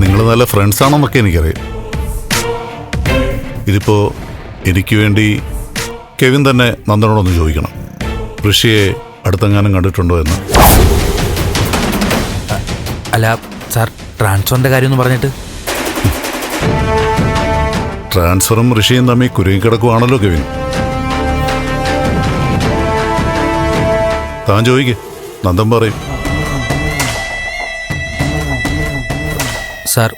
നിങ്ങൾ നല്ല ഫ്രണ്ട്സ് ആണെന്നൊക്കെ എനിക്കറിയാം. ഇതിപ്പോ എനിക്ക് വേണ്ടി കെവിൻ തന്നെ നന്ദനോടൊന്ന് ചോദിക്കണം. ഋഷിയെ അടുത്തെങ്ങാനും കണ്ടിട്ടുണ്ടോ എന്ന്. അല്ല സാർ ട്രാൻസ്ഫറിന്റെ കാര്യം എന്ന് പറഞ്ഞിട്ട്. ട്രാൻസ്ഫറും ഋഷിയും തമ്മിൽ കുരുങ്ങി കിടക്കുവാണല്ലോ കെവിൻ. താൻ ചോദിക്ക്. നന്ദൻ പറയും. സാർ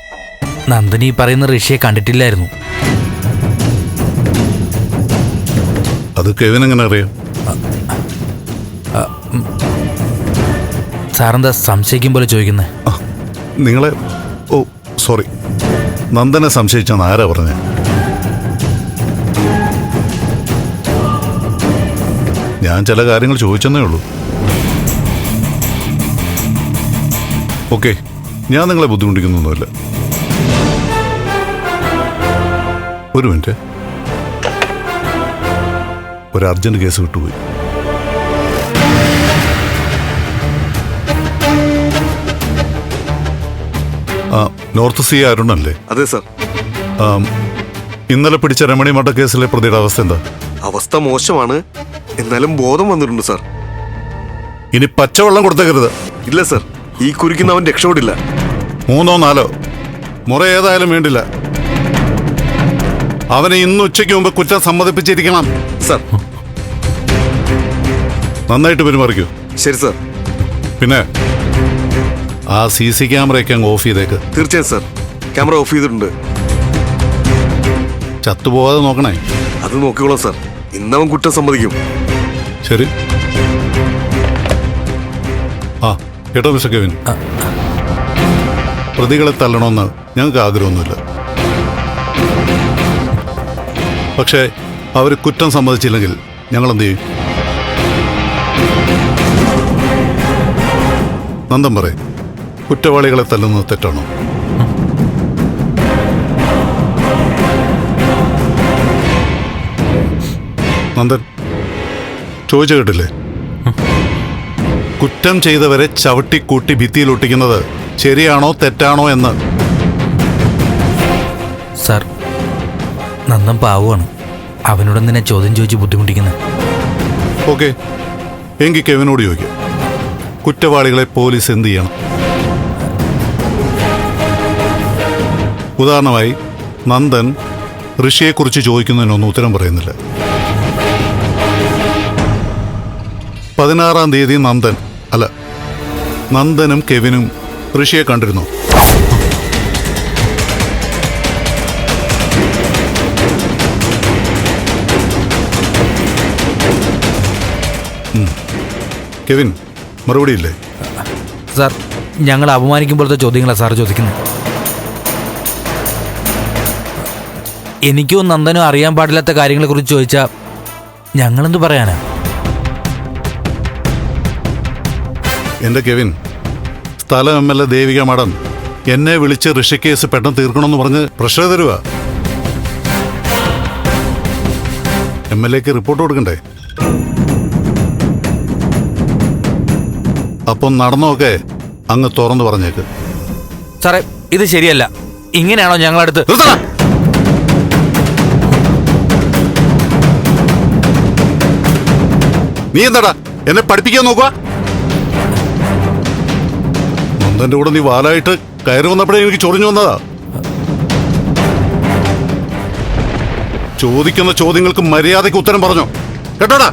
നന്ദിനി ഈ പറയുന്ന ഋഷിയെ കണ്ടിട്ടില്ലായിരുന്നു. അത് കെവിൻ എങ്ങനെ അറിയാം? സാറെന്താ സംശയിക്കും പോലെ ചോദിക്കുന്നത് നിങ്ങളെ ഓ സോറി. നന്ദനെ സംശയിച്ചാണ് ആരാ പറഞ്ഞത് ഞാൻ ചില കാര്യങ്ങൾ ചോദിച്ചെന്നേ ഉള്ളൂ. ഓക്കെ. ഞാൻ നിങ്ങളെ ബുദ്ധിമുട്ടിക്കുന്നൊന്നുമില്ല. ഒരു മിനിറ്റ്. ഒരു അർജന്റ് കേസ് വിട്ടുപോയി. ആ നോർത്ത് സി അരുണല്ലേ? അതെ സർ. ഇന്നലെ പിടിച്ച രമണി കേസിലെ പ്രതിയുടെ അവസ്ഥ എന്താ? അവസ്ഥ മോശമാണ്. എന്നാലും ബോധം വന്നിട്ടുണ്ട് സർ. ഇനി പച്ചവെള്ളം കൊടുത്തേക്കരുത്. ഇല്ല സർ. ഈ കുരിക്കുന്നവൻ രക്ഷപ്പെടില്ല. മൂന്നോ നാലോ. മുറ ഏതായാലും വേണ്ടില്ല. അവനെ ഇന്ന് ഉച്ചയ്ക്ക് മുമ്പ് കുറ്റം സമ്മതിപ്പിച്ചിരിക്കണം സർ. നന്നായിട്ട് പെരുമാറിക്കൂ. ശരി സർ. പിന്നെ ആ സി സി ക്യാമറയൊക്കെ അങ്ങ് ഓഫ് ചെയ്തേക്ക്. തീർച്ചയായും സർ. ക്യാമറ ഓഫ് ചെയ്തിട്ടുണ്ട്. ചത്തുപോകാതെ നോക്കണേ. അത് നോക്കിക്കോളാം സർ. ഇന്നവൻ കുറ്റം സമ്മതിക്കും. ശരി. ആ കേട്ടോ മിസ്റ്റർ കെവിൻ. പ്രതികളെ തല്ലണമെന്ന് ഞങ്ങൾക്ക് ആഗ്രഹമൊന്നുമില്ല. പക്ഷേ അവർ കുറ്റം സമ്മതിച്ചില്ലെങ്കിൽ ഞങ്ങൾ എന്ത് ചെയ്യും? നന്ദം പറ കുറ്റവാളികളെ തല്ലുന്നത് തെറ്റാണോ? നന്ദൻ ചോദിച്ചു കേട്ടില്ലേ? കുറ്റം ചെയ്തവരെ ചവിട്ടിക്കൂട്ടി ഭിത്തിയിൽ ഒട്ടിക്കുന്നത് ശരിയാണോ തെറ്റാണോ എന്ന്. സാർ നന്നം പാവുമാണ് അവനോട് തന്നെ ചോദ്യം ചോദിച്ച് ബുദ്ധിമുട്ടിക്കുന്നത് ഓക്കെ. എങ്കിൽ കെവിനോട് ചോദിക്കും. കുറ്റവാളികളെ പോലീസ് എന്ത് ചെയ്യണം? ഉദാഹരണമായി നന്ദൻ ഋഷിയെക്കുറിച്ച് ചോദിക്കുന്നതിനൊന്നും ഉത്തരം പറയുന്നില്ല. പതിനാറാം തീയതി നന്ദൻ അല്ല നന്ദനും കെവിനും ഋഷിയെ കണ്ടിരുന്നു. കെവിൻ മറുപടിയില്ലേ സാർ ഞങ്ങൾ അപമാനിക്കുമ്പോഴത്തെ ചോദ്യങ്ങളാണ് സാർ ചോദിക്കുന്നത്. എനിക്കും നന്ദനും അറിയാൻ പാടില്ലാത്ത കാര്യങ്ങളെ കുറിച്ച് ചോദിച്ചാൽ ഞങ്ങളെന്ത് പറയാനാ? എന്റെ കെവിൻ സ്ഥലം എം എൽ എ ദേവിക മടൻ എന്നെ വിളിച്ച് ഋഷിക്കേസ് പെട്ടെന്ന് തീർക്കണമെന്ന് പറഞ്ഞ് പ്രഷർ തരുക എം എൽ എക്ക് റിപ്പോർട്ട് കൊടുക്കണ്ടേ? അപ്പം നടന്നൊക്കെ അങ്ങ് തുറന്നു പറഞ്ഞേക്ക്. സാറേ ഇത് ശരിയല്ല. ഇങ്ങനെയാണോ ഞങ്ങളടുത്ത്! നീ എന്താടാ? എന്നെ പഠിപ്പിക്കാൻ നോക്കുക നന്ദന്റെ കൂടെ നീ വാലായിട്ട് കയറി വന്നപ്പോഴേ എനിക്ക് ചൊറിഞ്ഞു വന്നതാ. ചോദിക്കുന്ന ചോദ്യങ്ങൾക്ക് മര്യാദയ്ക്ക് ഉത്തരം പറഞ്ഞോ. കേട്ടോടാ?